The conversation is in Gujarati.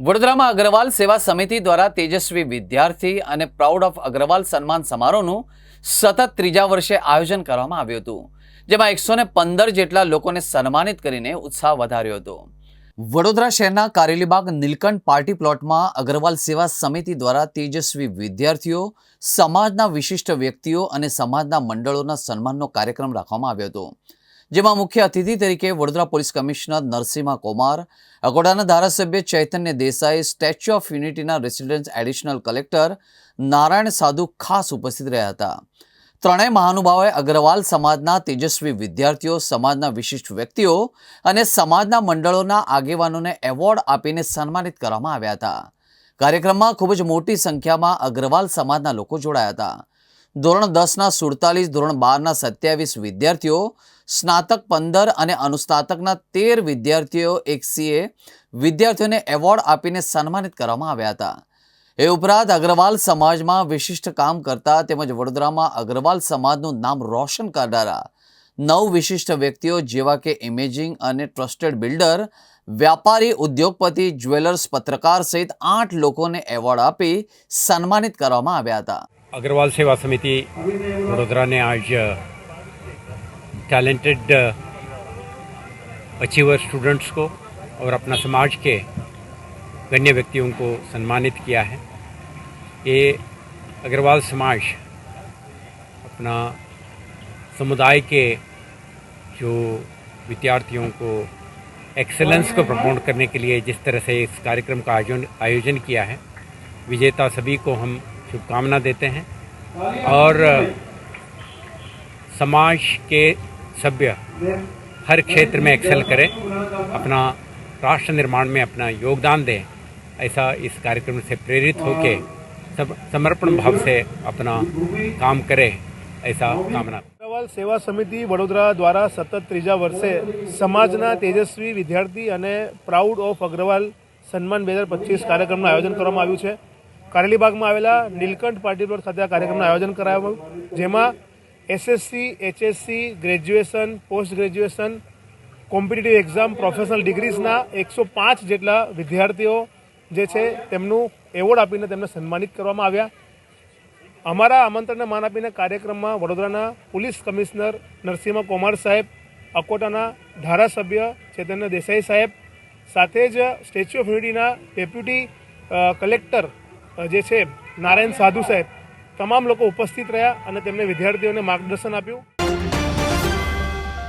વડોદરામાં અગ્રવાલ સેવા સમિતિ દ્વારા તેજસ્વી વિદ્યાર્થી અને પ્રાઉડ ઓફ અગ્રવાલ સન્માન સમારોહનું સતત ત્રીજા વર્ષે આયોજન કરવામાં આવ્યું હતું, જેમાં એકસો ને પંદર જેટલા લોકોને સન્માનિત કરીને ઉત્સાહ વધાર્યો હતો. વડોદરા શહેરના કારેલીબાગ નીલકંઠ પાર્ટી પ્લોટમાં અગ્રવાલ સેવા સમિતિ દ્વારા તેજસ્વી વિદ્યાર્થીઓ, સમાજના વિશિષ્ટ વ્યક્તિઓ અને સમાજના મંડળોના સન્માનનો કાર્યક્રમ રાખવામાં આવ્યો હતો. જેમાં મુખ્ય અતિથિ તરીકે વડોદરા પોલીસ કમિશનર નરસિંહા કુમાર અકોડાના ધારાસભ્ય ચૈતન્ય દેસાઈ, સ્ટેચ્યુ ઓફ યુનિટીના resident additional collector Narayan Sadhu ખાસ ઉપસ્થિત રહ્યા હતા. ત્રણેય મહાનુભાવોએ અગ્રવાલ સમાજના તેજસ્વી વિદ્યાર્થીઓ, સમાજના વિશિષ્ટ વ્યક્તિઓ અને સમાજના મંડળોના આગેવાનોને એવોર્ડ આપીને સન્માનિત કરવામાં આવ્યા હતા. કાર્યક્રમમાં ખૂબ જ મોટી સંખ્યામાં અગ્રવાલ સમાજના લોકો જોડાયા હતા. ધોરણ દસના સુડતાલીસ, ધોરણ બારના સત્યાવીસ વિદ્યાર્થીઓ, સ્નાતક પંદર અને અનુસ્નાતકના તેર વિદ્યાર્થીઓ એક સીએ વિદ્યાર્થીઓને એવોર્ડ આપીને સન્માનિત કરવામાં આવ્યા હતા. એ ઉપરાંત અગ્રવાલ સમાજમાં વિશિષ્ટ કામ કરતા તેમજ વડોદરામાં અગ્રવાલ સમાજનું નામ રોશન કરનારા નવ વિશિષ્ટ વ્યક્તિઓ જેવા કે ઇમેજિંગ અને ટ્રસ્ટેડ બિલ્ડર, વ્યાપારી ઉદ્યોગપતિ, જ્વેલર્સ, પત્રકાર સહિત આઠ લોકોને એવોર્ડ આપી સન્માનિત કરવામાં આવ્યા હતા. अग्रवाल सेवा समिति वडोदरा ने आज टैलेंटेड अचीवर स्टूडेंट्स को और अपना समाज के गण्य व्यक्तियों को सम्मानित किया है। ये अग्रवाल समाज अपना समुदाय के जो विद्यार्थियों को एक्सेलेंस को प्रमोट करने के लिए जिस तरह से इस कार्यक्रम का आयोजन आयोजन किया है, विजेता सभी को हम शुभकामना देते हैं और समाज के सभ्य हर क्षेत्र में एक्सेल करें अपना राष्ट्र निर्माण में अपना योगदान दें ऐसा इस कार्यक्रम से प्रेरित होकर सब समर्पण भाव से अपना काम करें ऐसा कामना અગ્રવાલ સેવા સમિતિ વડોદરા દ્વારા સતત ત્રીજા વર્ષે સમાજના તેજસ્વી વિદ્યાર્થી અને પ્રાઉડ ઓફ અગ્રવાલ સન્માન બે હજાર પચીસ કાર્યક્રમનું આયોજન કરવામાં આવ્યું છે કારેલીબાગમાં આવેલા નીલકંઠ પાર્ટી પ્લોટ ખાતે આ કાર્યક્રમનું આયોજન કરાયું. જેમાં SSC HSC graduation post graduation competitive exam professional ડિગ્રીઝના એકસો પાંચ જેટલા વિદ્યાર્થીઓ જે છે તેમનું એવોર્ડ આપીને તેમને સન્માનિત કરવામાં આવ્યા. અમારા આમંત્રણને માન આપીને કાર્યક્રમમાં વડોદરાના પોલીસ કમિશનર નરસિંહ કુમાર સાહેબ, અકોટાના ધારાસભ્ય ચૈતન્ય દેસાઈ સાહેબ, સાથે જ સ્ટેચ્યુ ઓફ યુનિટીના ડેપ્યુટી કલેક્ટર જે છે નારાયણ સાધુ સાહેબ તમામ લોકો ઉપસ્થિત રહ્યા અને તેમને વિદ્યાર્થીઓને માર્ગદર્શન આપ્યું.